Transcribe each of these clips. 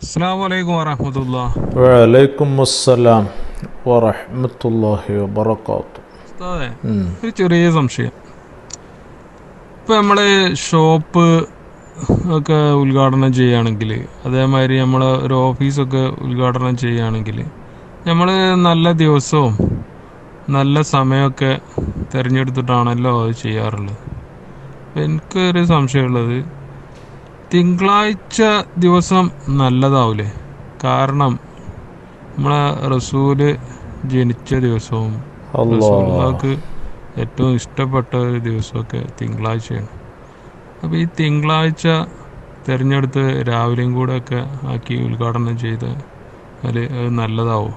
വലൈക്കും അസ്സലാം ഒരു ചെറിയ സംശയം. ഇപ്പം നമ്മൾ ഷോപ്പ് ഒക്കെ ഉദ്ഘാടനം ചെയ്യുകയാണെങ്കിൽ അതേമാതിരി നമ്മൾ ഒരു ഓഫീസൊക്കെ ഉദ്ഘാടനം ചെയ്യുകയാണെങ്കിൽ നമ്മൾ നല്ല ദിവസവും നല്ല സമയമൊക്കെ തിരഞ്ഞെടുത്തിട്ടാണല്ലോ അത് ചെയ്യാറുള്ളത്. എനിക്കൊരു സംശയമുള്ളത് തിങ്കളാഴ്ച ദിവസം നല്ലതാവില്ലേ കാരണം നമ്മളെ റസൂൽ ജനിച്ച ദിവസവും റസൂൽക്ക് ഏറ്റവും ഇഷ്ടപ്പെട്ട ഒരു ദിവസമൊക്കെ തിങ്കളാഴ്ചയാണ്. അപ്പോൾ ഈ തിങ്കളാഴ്ച തിരഞ്ഞെടുത്ത് രാവിലെയും കൂടെ ഒക്കെ ആക്കി ഉദ്ഘാടനം ചെയ്ത് അത് നല്ലതാവും.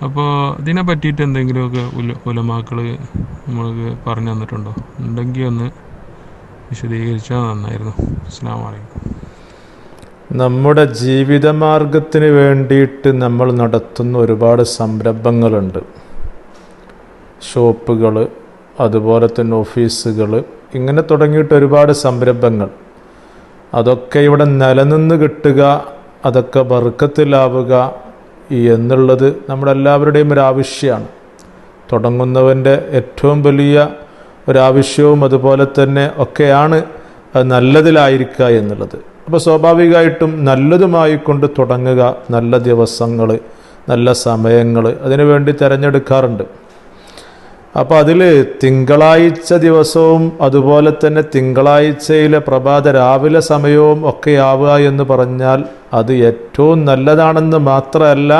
അപ്പോൾ ഇതിനെ പറ്റിയിട്ട് എന്തെങ്കിലുമൊക്കെ ഉല ഉലമാക്കൾ നമ്മൾക്ക് പറഞ്ഞു തന്നിട്ടുണ്ടോ? ഉണ്ടെങ്കിൽ ഒന്ന് വിശദീകരിച്ചാൽ നന്നായിരുന്നു. അസ്സാം നമ്മുടെ ജീവിതമാർഗത്തിന് വേണ്ടിയിട്ട് നമ്മൾ നടത്തുന്ന ഒരുപാട് സംരംഭങ്ങളുണ്ട്. ഷോപ്പുകൾ അതുപോലെ തന്നെ ഓഫീസുകൾ ഇങ്ങനെ തുടങ്ങിയിട്ട് ഒരുപാട് സംരംഭങ്ങൾ. അതൊക്കെ ഇവിടെ നിലനിന്ന് കിട്ടുക അതൊക്കെ വർക്കത്തിലാവുക എന്നുള്ളത് നമ്മുടെ എല്ലാവരുടെയും ഒരു ആവശ്യമാണ്. തുടങ്ങുന്നവന്റെ ഏറ്റവും വലിയ ഒരാവശ്യവും അതുപോലെ തന്നെ ഒക്കെയാണ് നല്ലതിലായിരിക്കുക എന്നുള്ളത്. അപ്പോൾ സ്വാഭാവികമായിട്ടും നല്ലതുമായി കൊണ്ട് തുടങ്ങുക നല്ല ദിവസങ്ങൾ നല്ല സമയങ്ങൾ അതിനുവേണ്ടി തിരഞ്ഞെടുക്കാറുണ്ട്. അപ്പോൾ അതിൽ തിങ്കളാഴ്ച ദിവസവും അതുപോലെ തന്നെ തിങ്കളാഴ്ചയിലെ പ്രഭാത രാവിലെ സമയവും ഒക്കെ ആവുക എന്ന് പറഞ്ഞാൽ അത് ഏറ്റവും നല്ലതാണെന്ന് മാത്രമല്ല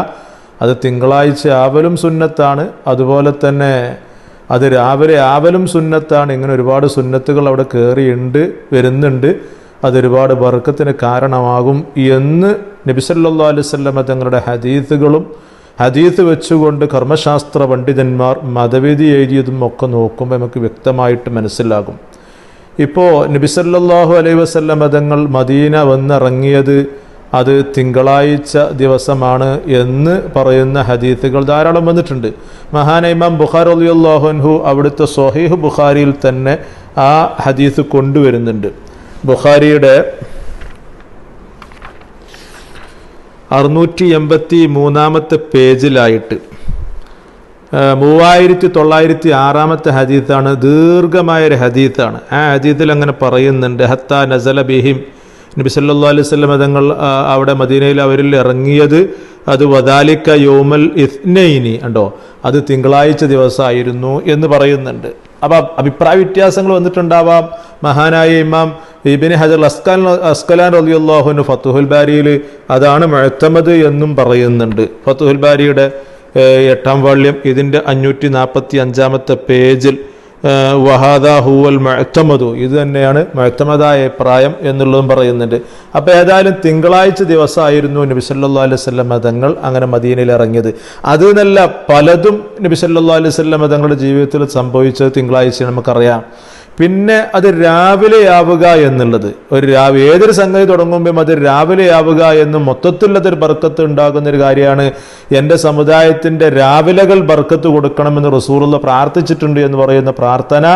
അത് തിങ്കളാഴ്ച ആവലും സുന്നത്താണ്. അതുപോലെ തന്നെ അത് രാവിലെ ആവലും സുന്നത്താണ്. ഇങ്ങനെ ഒരുപാട് സുന്നത്തുകൾ അവിടെ കയറിയുണ്ട് വരുന്നുണ്ട്. അതൊരുപാട് വർക്കത്തിന് കാരണമാകും എന്ന് നബിസല്ലാ അലുസല്ലമ തങ്ങളുടെ ഹദീസുകളും ഹദീസ് വെച്ചുകൊണ്ട് കർമ്മശാസ്ത്ര പണ്ഡിതന്മാർ മതവിധി എഴുതിയതും ഒക്കെ നോക്കുമ്പോൾ നമുക്ക് വ്യക്തമായിട്ട് മനസ്സിലാകും. ഇപ്പോൾ നബിസല്ലാഹു അലൈ വസല്ല മതങ്ങൾ മദീന വന്നിറങ്ങിയത് അത് തിങ്കളാഴ്ച ദിവസമാണ് എന്ന് പറയുന്ന ഹദീത്തുകൾ ധാരാളം വന്നിട്ടുണ്ട്. മഹാനൈമാം ബുഖാർ അലിയുല്ലാഹുൻഹു അവിടുത്തെ സൊഹീഹ് ബുഖാരിയിൽ തന്നെ ആ ഹദീസ് കൊണ്ടുവരുന്നുണ്ട്. ബുഖാരിയുടെ അറുന്നൂറ്റി എൺപത്തി മൂന്നാമത്തെ പേജിലായിട്ട് മൂവായിരത്തി തൊള്ളായിരത്തി ആറാമത്തെ ഹദീത്താണ് ദീർഘമായൊരു ഹദീത്താണ് ആ ഹദീത്തിൽ അങ്ങനെ പറയുന്നുണ്ട് ഹത്ത നസല ബിഹിം നബി സല്ലാ അലൈഹി സ്വലം തങ്ങൾ അവിടെ മദീനയിൽ അവരിൽ ഇറങ്ങിയത് അത് വദാലിക്ക യോമൽ ഇസ്നൈനി ഉണ്ടോ അത് തിങ്കളാഴ്ച ദിവസമായിരുന്നു എന്ന് പറയുന്നുണ്ട്. അപ്പം അഭിപ്രായ വ്യത്യാസങ്ങൾ വന്നിട്ടുണ്ടാവാം. മഹാനായ ഇമാം ഇബിന് ഹജർ അസ്കൽ അസ്കലാൻ റലിയുള്ളാഹുന് ഫത്തുഹുൽ ബാരിയിൽ അതാണ് മുഴത്തമത് എന്നും പറയുന്നുണ്ട്. ഫത്തുഹുൽ ബാരിയുടെ എട്ടാം വാള്യം ഇതിന്റെ അഞ്ഞൂറ്റി നാൽപ്പത്തി അഞ്ചാമത്തെ പേജിൽ വഹാദ ഹൂവൽ മഴത്തമതു ഇത് തന്നെയാണ് മഴത്തമതായ പ്രായം എന്നുള്ളതും പറയുന്നുണ്ട്. അപ്പോൾ ഏതായാലും തിങ്കളാഴ്ച ദിവസമായിരുന്നു നബി സല്ലാ അലൈഹി തങ്ങൾ അങ്ങനെ മദീനയിൽ ഇറങ്ങിയത്. അത് നല്ല പലതും നബി സല്ലാ അലൈഹി തങ്ങളുടെ ജീവിതത്തിൽ സംഭവിച്ചത് തിങ്കളാഴ്ച നമുക്കറിയാം. പിന്നെ അത് രാവിലെ ആവുക എന്നുള്ളത്. ഒരു രാവി ഏതൊരു സംഗതി തുടങ്ങുമ്പോഴും അത് രാവിലെ ആവുക എന്ന് മൊത്തത്തിലുള്ളതൊരു ബർക്കത്ത് ഉണ്ടാകുന്ന ഒരു കാര്യമാണ്. എന്റെ സമുദായത്തിന്റെ രാവിലകൾ ബർക്കത്ത് കൊടുക്കണമെന്ന് റസൂറുള്ള പ്രാർത്ഥിച്ചിട്ടുണ്ട് എന്ന് പറയുന്ന പ്രാർത്ഥന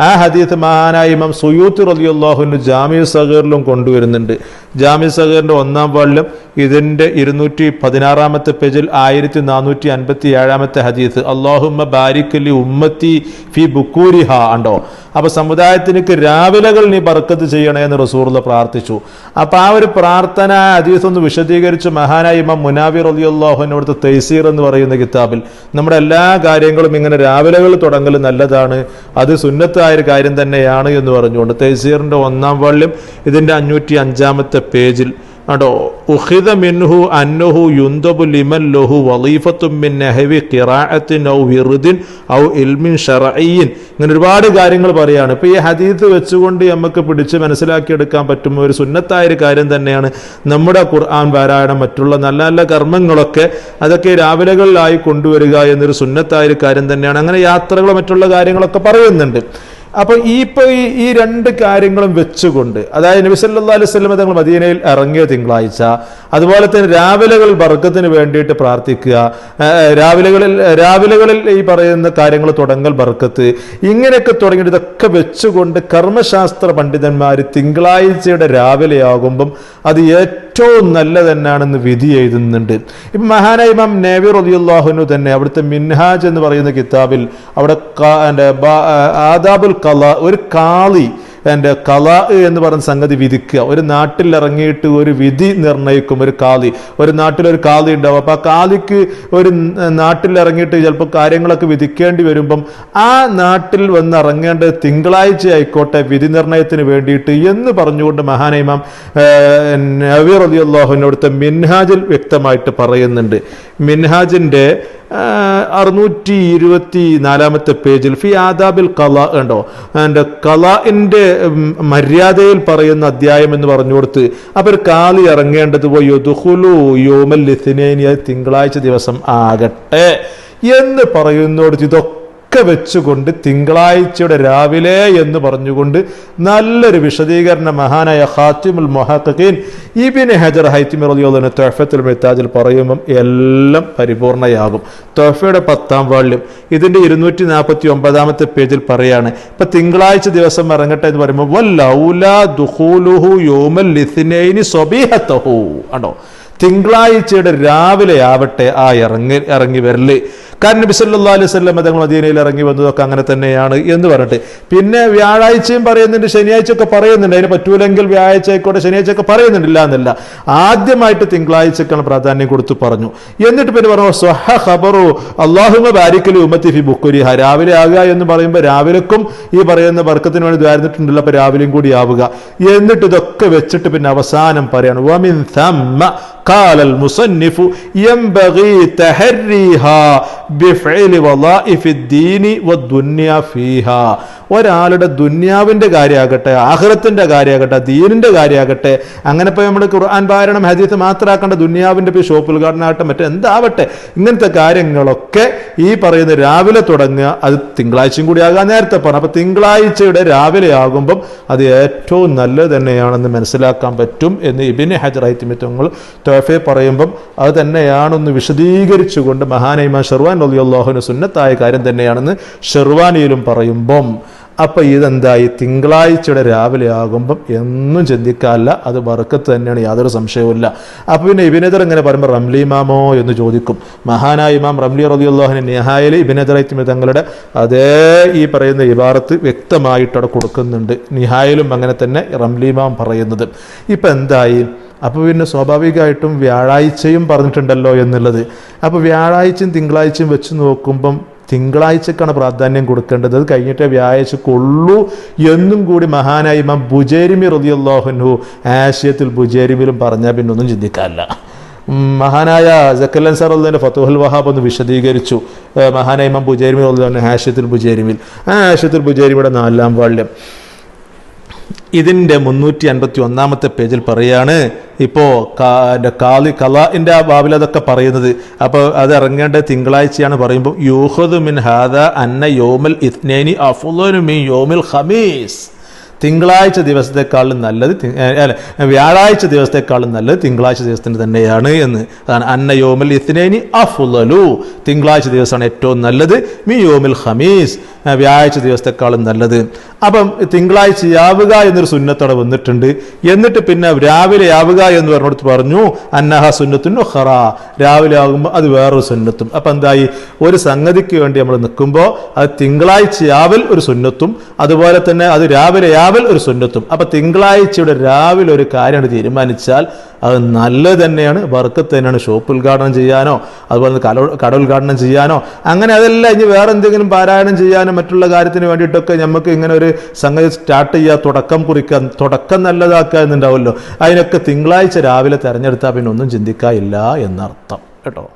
ആ ഹദീത്ത് മഹാനായ ഇമാം സുയൂത്ത് റലിയുള്ളാഹുവിന് ജാമ്യ സഹറിലും കൊണ്ടുവരുന്നുണ്ട്. ജാമ്യ സഹറിന്റെ ഒന്നാം വാളിലും ഇതിന്റെ ഇരുന്നൂറ്റി പതിനാറാമത്തെ പേജിൽ ആയിരത്തി നാനൂറ്റി അൻപത്തി ഏഴാമത്തെ ഹദീത്ത് അള്ളാഹുമ്മ ബാരിക്കലി ഉമ്മത്തി ഫി ബുക്കൂരിഹ ഉണ്ടോ? അപ്പൊ സമുദായത്തിനക്ക് രാവിലകൾ നീ ബർക്കത്ത് ചെയ്യണേ എന്ന് റസൂർല പ്രാർത്ഥിച്ചു. അപ്പൊ ആ ഒരു പ്രാർത്ഥന അതീസൊന്ന് വിശദീകരിച്ച് മഹാനായ ഇമാം മുനാവിർ അലി അവിടുത്തെ തൈസീർ എന്ന് പറയുന്ന കിതാബിൽ നമ്മുടെ എല്ലാ കാര്യങ്ങളും ഇങ്ങനെ രാവിലകൾ തുടങ്ങൽ നല്ലതാണ് അത് സുന്നത്തായ ഒരു കാര്യം തന്നെയാണ് എന്ന് പറഞ്ഞുകൊണ്ട് തൈസീറിന്റെ ഒന്നാം വള്ളിയും ഇതിന്റെ അഞ്ഞൂറ്റി അഞ്ചാമത്തെ പേജിൽ ആണ്ടോ ഉഹിദ മിൻഹു അന്നഹു യുന്തബു ലിമൻ ലഹു വലീഫത്തും മിൻ നെഹവി കിറാഅത്തിൻ ഔ വിറുദിൻ ഔ ഇൽമിൻ ഷറഈൻ ഇങ്ങനെ ഒരുപാട് കാര്യങ്ങൾ പറയാണ്. ഇപ്പോൾ ഈ ഹദീത്ത് വെച്ചുകൊണ്ട് നമുക്ക് പിടിച്ച് മനസ്സിലാക്കിയെടുക്കാൻ പറ്റുന്ന ഒരു സുന്നത്തായ ഒരു കാര്യം തന്നെയാണ് നമ്മുടെ ഖുർആൻ പാരായണം മറ്റുള്ള നല്ല നല്ല കർമ്മങ്ങളൊക്കെ അതൊക്കെ രാവിലകളിലായി കൊണ്ടുവരിക എന്നൊരു സുന്നത്തായ ഒരു കാര്യം തന്നെയാണ്. അങ്ങനെ യാത്രകൾ മറ്റുള്ള കാര്യങ്ങളൊക്കെ പറയുന്നുണ്ട്. അപ്പൊ ഈ ഇപ്പൊ ഈ ഈ രണ്ട് കാര്യങ്ങളും വെച്ചുകൊണ്ട് അതായത് നബി സല്ലല്ലാഹു അലൈഹി വസല്ലം തങ്ങൾ മദീനയിൽ ഇറങ്ങിയ തിങ്കളാഴ്ച അതുപോലെ തന്നെ രാവിലകൾ ബർക്കത്തിന് വേണ്ടിയിട്ട് പ്രാർത്ഥിക്കുക. രാവിലകളിൽ രാവിലെകളിൽ ഈ പറയുന്ന കാര്യങ്ങൾ തുടങ്ങൽ ബർക്കത്ത് ഇങ്ങനെയൊക്കെ തുടങ്ങിയിട്ട് ഇതൊക്കെ വെച്ചുകൊണ്ട് കർമ്മശാസ്ത്ര പണ്ഡിതന്മാർ തിങ്കളാഴ്ചയുടെ രാവിലെ ആകുമ്പം അത് ഏറ്റവും നല്ല തന്നെയാണെന്ന് വിധി എഴുതുന്നുണ്ട്. ഇപ്പം മഹാനായ ഇമാം നേവി റലിയുല്ലാഹുനു തന്നെ അവിടുത്തെ മിൻഹാജ് എന്ന് പറയുന്ന കിതാബിൽ അവിടെ ആദാബുൽ കല ഒരു കാളി എന്റെ കല എന്ന് പറയുന്ന സംഗതി വിധിക്കുക. ഒരു നാട്ടിൽ ഇറങ്ങിയിട്ട് ഒരു വിധി നിർണയിക്കും ഒരു കാലി ഒരു നാട്ടിലൊരു കാലി ഉണ്ടാവും. അപ്പോൾ ആ കാലിക്ക് ഒരു നാട്ടിൽ ഇറങ്ങിയിട്ട് ചിലപ്പോൾ കാര്യങ്ങളൊക്കെ വിധിക്കേണ്ടി വരുമ്പം ആ നാട്ടിൽ വന്ന് ഇറങ്ങേണ്ടത് തിങ്കളാഴ്ച ആയിക്കോട്ടെ വിധി നിർണയത്തിന് വേണ്ടിയിട്ട് എന്ന് പറഞ്ഞുകൊണ്ട് മഹാനൈമാം നവീർ അലി അള്ളാഹുവിനോടുത്തെ മിൻഹാജിൽ വ്യക്തമായിട്ട് പറയുന്നുണ്ട്. മിൻഹാജിന്റെ അറുന്നൂറ്റി ഇരുപത്തി നാലാമത്തെ പേജിൽ ഫി ആദാബിൽ കല ഉണ്ടോ? എന്റെ കലാഇന്റെ മര്യാദയിൽ പറയുന്ന അധ്യായം എന്ന് പറഞ്ഞു കൊടുത്ത് അവർ കാലി ഇറങ്ങേണ്ടത് പോയി യൊതുഹുലു യോമൽ ലിഥിനേനിയ തിങ്കളാഴ്ച ദിവസം ആകട്ടെ എന്ന് പറയുന്നോട് ഇതൊക്കെ വെച്ചുകൊണ്ട് തിങ്കളാഴ്ചയുടെ രാവിലെ എന്ന് പറഞ്ഞുകൊണ്ട് നല്ലൊരു വിശദീകരണ മഹാനായ ഹാത്തിമുൽ മൊഹാത്തീൻ ഇബിന് ഹജർ ഹൈത്തിമി റളിയല്ലാഹു തൊഫത്തുൽ മെത്താജിൽ പറയുമ്പം എല്ലാം പരിപൂർണയാകും. തൊഫയുടെ പത്താം വാള്യം. ഇതിന്റെ ഇരുന്നൂറ്റി നാൽപ്പത്തി ഒമ്പതാമത്തെ പേജിൽ പറയാണ് ഇപ്പൊ തിങ്കളാഴ്ച ദിവസം ഇറങ്ങട്ടെ എന്ന് പറയുമ്പോൾ വല്ലൗലാ ദുഖൂലുഹു യോമൽ ലിസിനൈനി സ്വബീഹത്തഹു ആണോ? തിങ്കളാഴ്ചയുടെ രാവിലെ ആവട്ടെ ആ ഇറങ്ങി ഇറങ്ങി വരൽ. കാരണം നബി സല്ലല്ലാഹു അലൈഹി വസല്ലം തങ്ങൾ മദീനയിൽ ഇറങ്ങി വന്നതൊക്കെ അങ്ങനെ തന്നെയാണ് എന്ന് പറഞ്ഞിട്ട്. പിന്നെ വ്യാഴാഴ്ചയും പറയുന്നുണ്ട് ശനിയാഴ്ച ഒക്കെ പറയുന്നുണ്ട്. അതിന് പറ്റൂലെങ്കിൽ വ്യാഴാഴ്ച ആയിക്കോട്ടെ ശനിയാഴ്ച ഒക്കെ പറയുന്നുണ്ടില്ല എന്നല്ല. ആദ്യമായിട്ട് തിങ്കളാഴ്ചക്കാണ് പ്രാധാന്യം കൊടുത്തു പറഞ്ഞു. എന്നിട്ട് പിന്നെ പറഞ്ഞു സ്വഹ ഖബറു അള്ളാഹുമ ബാരിക്കലി ഉമ്മത്തി ഫി ബുക്കുരിഹ രാവിലെ ആകുക എന്ന് പറയുമ്പോൾ രാവിലേക്കും ഈ പറയുന്ന വർക്കത്തിന് വേണ്ടി ദ്വാരുന്നിട്ടുണ്ടല്ലോ അപ്പൊ രാവിലെയും കൂടി ആവുക. എന്നിട്ട് ഇതൊക്കെ വെച്ചിട്ട് പിന്നെ അവസാനം പറയാണ് വമിൻ قال المصنف ينبغي تحريها بفعل وظائف الدين والدنيا فيها. ഒരാളുടെ ദുന്യാവിന്റെ കാര്യമാകട്ടെ ആഹ്റത്തിന്റെ കാര്യമാകട്ടെ ദീനിന്റെ കാര്യമാകട്ടെ അങ്ങനെ ഇപ്പോൾ നമ്മൾ ഖുർആൻ പാരണം ഹദീസ് മാത്രമാക്കേണ്ട ദുന്യാവിന്റെ ഇപ്പോൾ ഷോപ്പ് ഉദ്ഘാടനം ആകട്ടെ മറ്റെന്താവട്ടെ ഇങ്ങനത്തെ കാര്യങ്ങളൊക്കെ ഈ പറയുന്ന രാവിലെ തുടങ്ങുക അത് തിങ്കളാഴ്ചയും കൂടി ആകാൻ നേരത്തെ പറഞ്ഞു അപ്പോൾ തിങ്കളാഴ്ചയുടെ രാവിലെ ആകുമ്പം അത് ഏറ്റവും നല്ലത് തന്നെയാണെന്ന് മനസ്സിലാക്കാൻ പറ്റും എന്ന് ഇബിന് ഹജർ ഐത്തിമിത്വങ്ങൾ തോഫെ പറയുമ്പം അത് തന്നെയാണെന്ന് വിശദീകരിച്ചുകൊണ്ട് മഹാനൈമ ഷെർവാൻ അള്ളാഹുവിന് സുന്നത്തായ കാര്യം തന്നെയാണെന്ന് ഷെർവാനിയിലും പറയുമ്പം അപ്പൊ ഇതെന്തായി? തിങ്കളാഴ്ചയുടെ രാവിലെ ആകുമ്പം എന്നും ചിന്തിക്കാല്ല അത് ബർക്കത്ത് തന്നെയാണ് യാതൊരു സംശയവുമില്ല. അപ്പൊ പിന്നെ ഇബിനെതർ ഇങ്ങനെ പറയുമ്പോൾ റംലി ഇമാമോ എന്ന് ചോദിക്കും. മഹാനായ ഇമാം റംലി റലിയുള്ളാഹിന് നിഹായലി ഇബിനെതറൈത്തിമി തങ്ങളുടെ അതേ ഈ പറയുന്ന ഇബാറത്ത് വ്യക്തമായിട്ട് അവിടെ കൊടുക്കുന്നുണ്ട്. നിഹായിലും അങ്ങനെ തന്നെ റംലി ഇമാം പറയുന്നത്. ഇപ്പൊ എന്തായി? അപ്പോൾ പിന്നെ സ്വാഭാവികമായിട്ടും വ്യാഴാഴ്ചയും പറഞ്ഞിട്ടുണ്ടല്ലോ എന്നുള്ളത്. അപ്പോൾ വ്യാഴാഴ്ചയും തിങ്കളാഴ്ചയും വെച്ച് നോക്കുമ്പം തിങ്കളാഴ്ചക്കാണ് പ്രാധാന്യം കൊടുക്കേണ്ടത്. അത് കഴിഞ്ഞിട്ടേ വ്യാഴാഴ്ച കൊള്ളൂ എന്നും കൂടി മഹാനായ ഇമാം ബുജേരിമി റതിയല്ലാഹുനു ആശയത്തിൽ ബുജേരിമിലും പറഞ്ഞാൽ പിന്നെ ഒന്നും ചിന്തിക്കാനില്ല മഹാനായ ജക്കല്ലൻ അള്ളതിന്റെ ഫത്തുഹുൽ വഹാബ് ഒന്ന് വിശദീകരിച്ചു. മഹാനായി ഇമാം ബുജേരിമി റളിയല്ലാഹു അൻഹു ആശയത്തിൽ ബുജേരിമിൽ. ആ ആശയത്തിൽ ബുജേരിമിയുടെ നാലാം വാള്യം. ഇതിന്റെ മുന്നൂറ്റി അൻപത്തി ഒന്നാമത്തെ പേജിൽ പറയാണ് ഇപ്പോൾ കാലി കലാന്റെ ആ ബാബിൽ അതൊക്കെ പറയുന്നത്. അപ്പോൾ അത് ഇറങ്ങേണ്ട തിങ്കളാഴ്ചയാണ് പറയുമ്പോൾ യൂഹദ് മിൻ ഹാദ അന്ന യോമൽ ഇത്നേനി അഫുലു മിൻ യോമിൽ ഹമീസ് തിങ്കളാഴ്ച ദിവസത്തെക്കാളും നല്ലത് അല്ല വ്യാഴാഴ്ച ദിവസത്തെക്കാളും നല്ലത് തിങ്കളാഴ്ച ദിവസത്തിന് തന്നെയാണ് എന്ന്. അതാണ് അന്ന യോമിൽ ഇത്നേനി അഫുലു തിങ്കളാഴ്ച ദിവസമാണ് ഏറ്റവും നല്ലത്. മി യോമിൽ ഹമീസ് വ്യാഴാഴ്ച ദിവസത്തെക്കാളും നല്ലത്. അപ്പം തിങ്കളാഴ്ചയാവുക എന്നൊരു സുന്നത്തോടെ വന്നിട്ടുണ്ട്. എന്നിട്ട് പിന്നെ രാവിലെ ആവുക എന്ന് പറഞ്ഞിടത്ത് പറഞ്ഞു അന്നഹ സുന്നത്തുൻ ഹറ രാവിലെ ആകുമ്പോൾ അത് വേറൊരു സുന്നത്തും. അപ്പം എന്തായി? ഒരു സംഗതിക്ക് വേണ്ടി നമ്മൾ നിൽക്കുമ്പോൾ അത് തിങ്കളാഴ്ചയാവൽ ഒരു സുന്നത്തും അതുപോലെ തന്നെ അത് രാവിലെ ആവൽ ഒരു സുന്നത്തും. അപ്പം തിങ്കളാഴ്ചയുടെ രാവിലെ ഒരു കാര്യമാണ് തീരുമാനിച്ചാൽ അത് നല്ലത് തന്നെയാണ്. ബർക്കത്ത് തന്നെയാണ്. ഷോപ്പ് ഉദ്ഘാടനം ചെയ്യാനോ അതുപോലെ കട കട ഉദ്ഘാടനം ചെയ്യാനോ അങ്ങനെ അതല്ല ഇനി വേറെ എന്തെങ്കിലും പാരായണം ചെയ്യാനോ മറ്റുള്ള കാര്യത്തിന് വേണ്ടിയിട്ടൊക്കെ നമുക്ക് ഇങ്ങനെ ഒരു സംഗതി സ്റ്റാർട്ട് ചെയ്യുക തുടക്കം കുറിക്കുക തുടക്കം നല്ലതാക്കുക എന്നുണ്ടാവുമല്ലോ. അതിനൊക്കെ തിങ്കളാഴ്ച രാവിലെ തിരഞ്ഞെടുത്താൽ പിന്നെ ഒന്നും ചിന്തിക്കാനില്ല എന്നർത്ഥം. കേട്ടോ.